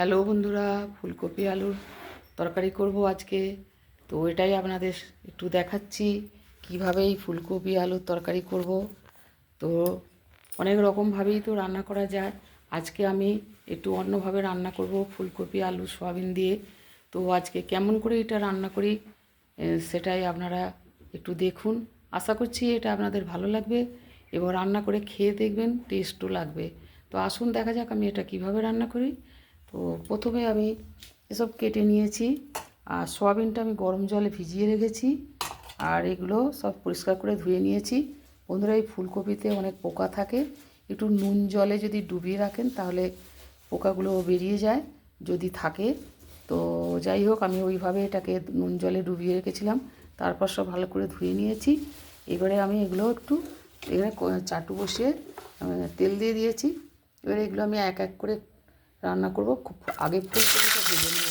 Hello বন্ধুরা, ফুলকপি আলুর তরকারি করব আজকে। তো এটাই আপনাদের একটু দেখাচ্ছি, কীভাবে এই ফুলকপি আলুর তরকারি করব। তো অনেক রকমভাবেই তো রান্না করা যায়। আজকে আমি একটু অন্যভাবে রান্না করব ফুলকপি আলু সয়াবিন দিয়ে। তো আজকে কেমন করে এটা রান্না করি সেটাই আপনারা একটু দেখুন। আশা করছি এটা আপনাদের ভালো লাগবে এবং রান্না করে খেয়ে দেখবেন, টেস্টও লাগবে। তো আসুন দেখা যাক আমি এটা কীভাবে রান্না করি। তো প্রথমে আমি এসব কেটে নিয়েছি আর সয়াবিনটা আমি গরম জলে ভিজিয়ে রেখেছি আর এগুলো সব পরিষ্কার করে ধুয়ে নিয়েছি। বন্ধুরা, এই ফুলকপিতে অনেক পোকা থাকে। একটু নুন জলে যদি ডুবিয়ে রাখেন তাহলে পোকাগুলো বেরিয়ে যায়, যদি থাকে। তো যাই হোক, আমি ওইভাবে এটাকে নুন জলে ডুবিয়ে রেখেছিলাম। তারপর সব ভালো করে ধুয়ে নিয়েছি। এবারে আমি এগুলো একটু ক- চাটু বসিয়ে তেল দিয়ে দিয়েছি। এবারে এগুলো আমি এক এক করে রান্না করব, খুব আগে ফুলকপিটা ভেজে নেব।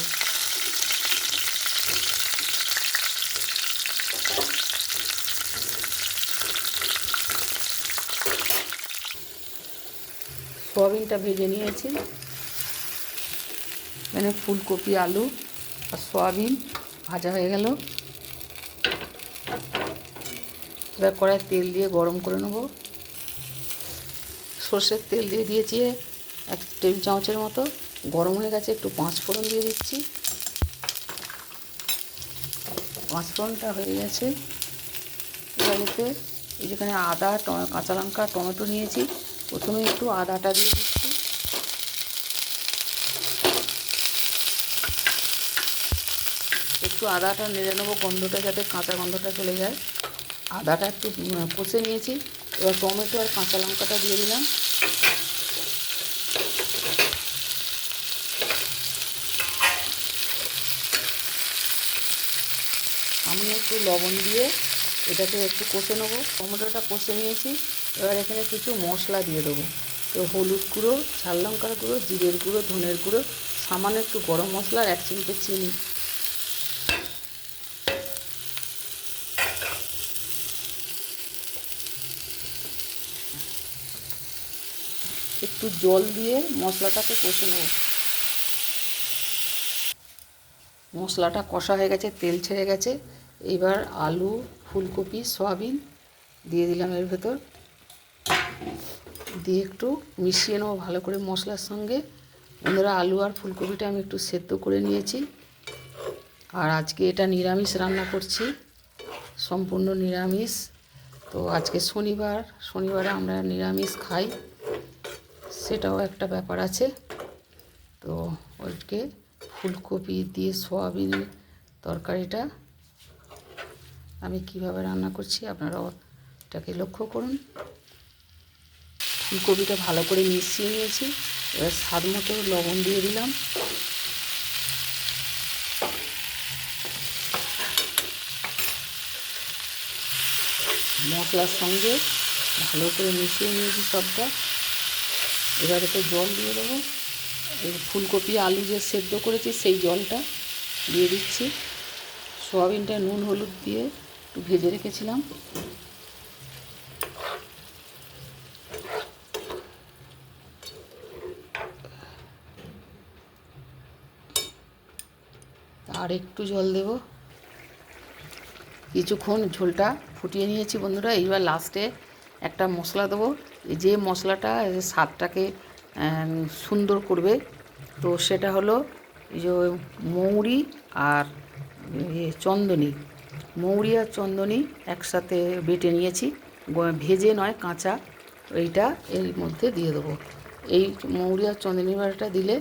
সয়াবিনটা ভেজে নিয়েছি। মানে ফুলকপি, আলু আর সয়াবিন ভাজা হয়ে গেল। এবার কড়াই তেল দিয়ে গরম করে নেব। সর্ষের তেল দিয়ে দিয়েছি এক টেবিল চামচের মতো গরম হয়ে গেছে, একটু পাঁচ ফোড়ন দিয়ে দিচ্ছি। পাঁচ ফোড়নটা হয়ে গেছে। এবার এতে এই যেখানে আদা কাঁচা লঙ্কা, টমেটো নিয়েছি, প্রথমে একটু আদাটা দিয়ে দিচ্ছি। একটু আদাটা নেড়ে নেব, গন্ধটা যাতে কাঁচা গন্ধটা চলে যায়। আদাটা একটু কষে নিয়েছি। এবার টমেটো আর কাঁচা লঙ্কাটা দিয়ে দিলাম আমি একটু লবণ দিয়ে এটাকে একটু কষে নেব। টমেটোটা কষে নিয়েছি। এবার এখানে কিছু মশলা দিয়ে দেবো। তো হলুদ গুঁড়ো ঝাল লঙ্কার গুঁড়ো, জিরের গুঁড়ো, ধনের গুঁড়ো, সামান্য একটু গরম মশলা আর এক চিমটে চিনি। একটু জল দিয়ে মশলাটাকে কষে নেব। মশলাটা কষা হয়ে গেছে, তেল ছেড়ে গেছে। এবার আলু, ফুলকপি, সয়াবিন দিয়ে দিলাম এর ভেতর। দিয়ে একটু মিশিয়ে নেব ভালো করে মশলার সঙ্গে। বন্ধুরা, আলু আর ফুলকপিটা আমি একটু সেদ্ধ করে নিয়েছি। আর আজকে এটা নিরামিষ রান্না করছি, সম্পূর্ণ নিরামিষ। তো আজকে শনিবার, শনিবারে আমরা নিরামিষ খাই, সেটাও একটা ব্যাপার আছে। তো ওইকে ফুলকপি দিয়ে সোয়াবিনের তরকারিটা আমি কীভাবে রান্না করছি আপনারাও এটাকে লক্ষ্য করুন। ফুলকপিটা ভালো করে মিশিয়ে নিয়েছি। এবার স্বাদ মতো লবণ দিয়ে দিলাম। মশলার সঙ্গে ভালো করে মিশিয়ে নিয়েছি সবটা। এবার এতে জল দিয়ে দেবো। ফুলকপি, আলু যে সেদ্ধ করেছি সেই জলটা দিয়ে দিচ্ছি। সোয়াবিনটা নুন, হলুদ দিয়ে একটু ভেজে রেখেছিলাম। আর একটু জল দেব। কিছুক্ষণ ঝোলটা ফুটিয়ে নিয়েছি বন্ধুরা, এইবার লাস্টে একটা মশলা দেবো। যে মশলাটা স্বাদটাকে সুন্দর করবে, তো সেটা হলো যে মৌরি আর চন্দনী। মৌরি আর চন্দনী একসাথে বেটে নিয়েছি। ভেজে নয়, কাঁচা। এইটা এর মধ্যে দিয়ে দেবো। এই মৌরি আর চন্দনী বাটাটা দিলে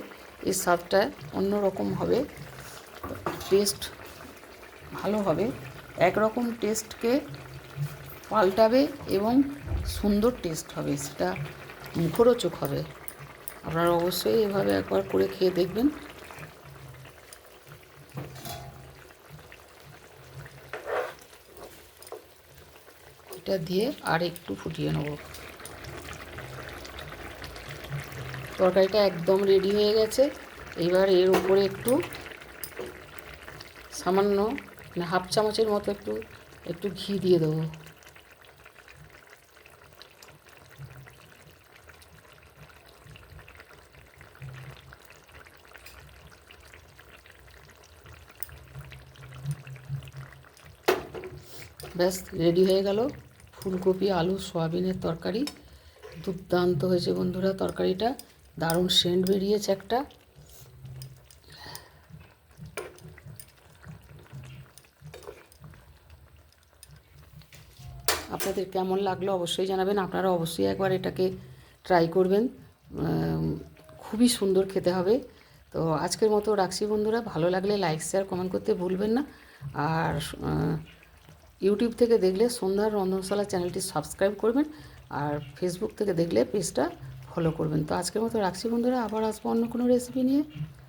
এর স্বাদটা অন্যরকম হবে। টেস্ট ভালো হবে। একরকম টেস্টকে পাল্টাবে এবং সুন্দর টেস্ট হবে, সেটা মুখরোচক হবে। আপনারা অবশ্যই এভাবে একবার করে খেয়ে দেখবেন। এটা দিয়ে আর একটু ফুটিয়ে নেব। তরকারিটা একদম রেডি হয়ে গেছে। এবার এর উপরে একটু সামান্য মানে হাফ চামচের মতো একটু একটু ঘি দিয়ে দেবো। ব্যাস রেডি হয়ে গেল। ফুলকপি, আলু, সয়াবিনের তরকারি। দুর্দান্ত হয়েছে বন্ধুরা তরকারিটা। দারুণ সেন্ট বেরিয়েছে একটা। আপনাদের কেমন লাগল অবশ্যই জানাবেন। আপনারা অবশ্যই একবার এটাকে ট্রাই করবেন। খুবই সুন্দর খেতে হবে। তো আজকের মতো রাখছি বন্ধুরা। ভালো লাগলে লাইক শেয়ার কমেন্ট করতে ভুলবেন না। আর ইউটিউব থেকে দেখলে সন্ধ্যার রন্ধনশালা চ্যানেলটি সাবস্ক্রাইব করবেন আর ফেসবুক থেকে দেখলে পেজটা ফলো করবেন। তো আজকের মতো রাখছি বন্ধুরা, আবার আসব অন্য কোনো রেসিপি নিয়ে।